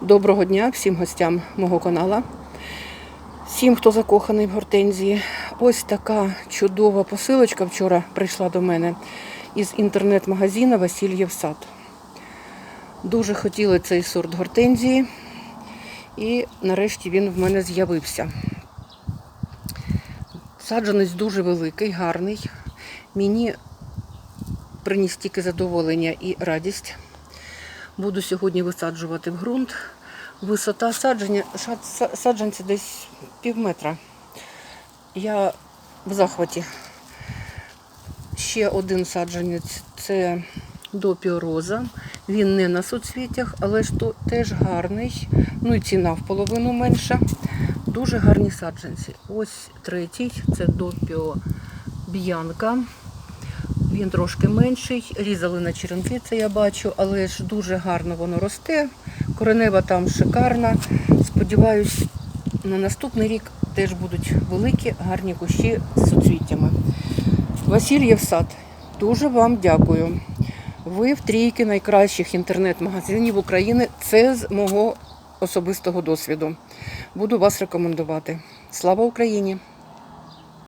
Доброго дня всім гостям мого канала. Всім, хто закоханий в гортензії. Ось така чудова посилочка вчора прийшла до мене із інтернет-магазину Васильєв сад. Дуже хотіли цей сорт гортензії, і нарешті він в мене з'явився. Саджанець дуже великий, гарний. Мені приніс тільки задоволення і радість. Буду сьогодні висаджувати в ґрунт. Висота садження, ша- са- саджанця десь пів метра. Я в захваті. Ще один саджанець це допіороза. Він не на соцвітях, але ж то теж гарний. Ну і ціна в половину менша. Дуже гарні саджанці. Ось третій це допіо б'янка. Він трошки менший, різали на черенки, це я бачу, але ж дуже гарно воно росте. Коренева там шикарна. Сподіваюсь, на наступний рік теж будуть великі, гарні кущі з суцвіттями. Васильєв сад, дуже вам дякую. Ви в трійки найкращих інтернет-магазинів України. Це з мого особистого досвіду. Буду вас рекомендувати. Слава Україні!